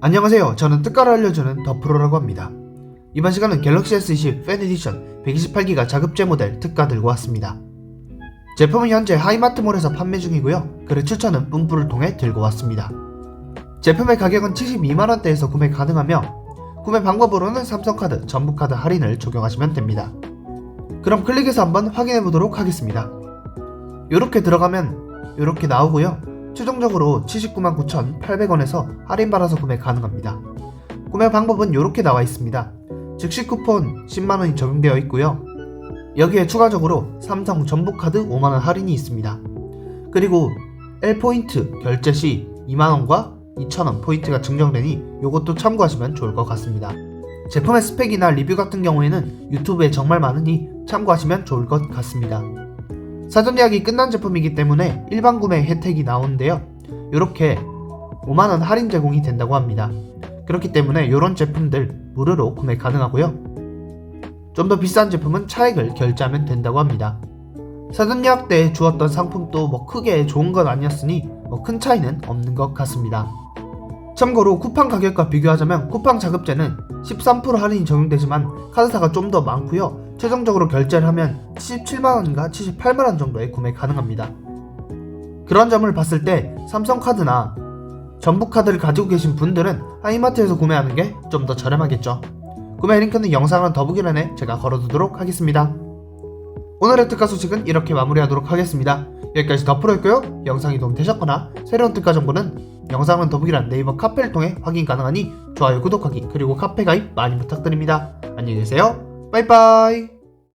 안녕하세요. 저는 특가를 알려주는 더프로라고 합니다. 이번 시간은 갤럭시 S20 팬 에디션 128기가 자급제 모델 특가 들고 왔습니다. 제품은 현재 하이마트몰에서 판매 중이고요. 글의 추천은 뿜뿌를 통해 들고 왔습니다. 제품의 가격은 72만원대에서 구매 가능하며 구매 방법으로는 삼성카드, 전부카드 할인을 적용하시면 됩니다. 그럼 클릭해서 한번 확인해 보도록 하겠습니다. 이렇게 들어가면 이렇게 나오고요. 최종적으로 79만 9,800원에서 할인 받아서 구매 가능합니다. 구매 방법은 이렇게 나와 있습니다. 즉시 쿠폰 10만원이 적용되어 있고요. 여기에 추가적으로 삼성 전부카드 5만원 할인이 있습니다. 그리고 L포인트 결제 시 2만원과 2,000원 포인트가 증정되니 이것도 참고하시면 좋을 것 같습니다. 제품의 스펙이나 리뷰 같은 경우에는 유튜브에 정말 많으니 참고하시면 좋을 것 같습니다. 사전 예약이 끝난 제품이기 때문에 일반 구매 혜택이 나오는데요. 이렇게 5만원 할인 제공이 된다고 합니다. 그렇기 때문에 이런 제품들 무료로 구매 가능하고요. 좀 더 비싼 제품은 차액을 결제하면 된다고 합니다. 사전 예약 때 주었던 상품도 뭐 크게 좋은 건 아니었으니 뭐 큰 차이는 없는 것 같습니다. 참고로 쿠팡 가격과 비교하자면 쿠팡 자급제는 13% 할인이 적용되지만 카드사가 좀 더 많고요. 최종적으로 결제를 하면 77만원인가 78만원 정도에 구매 가능합니다. 그런 점을 봤을 때 삼성카드나 전부카드를 가지고 계신 분들은 하이마트에서 구매하는 게 좀 더 저렴하겠죠. 구매 링크는 영상은 더보기란에 제가 걸어두도록 하겠습니다. 오늘의 특가 소식은 이렇게 마무리하도록 하겠습니다. 여기까지 더프로였고요. 영상이 도움되셨거나 새로운 특가 정보는 영상은 더보기란 네이버 카페를 통해 확인 가능하니 좋아요, 구독하기 그리고 카페 가입 많이 부탁드립니다. 안녕히 계세요. 빠이빠이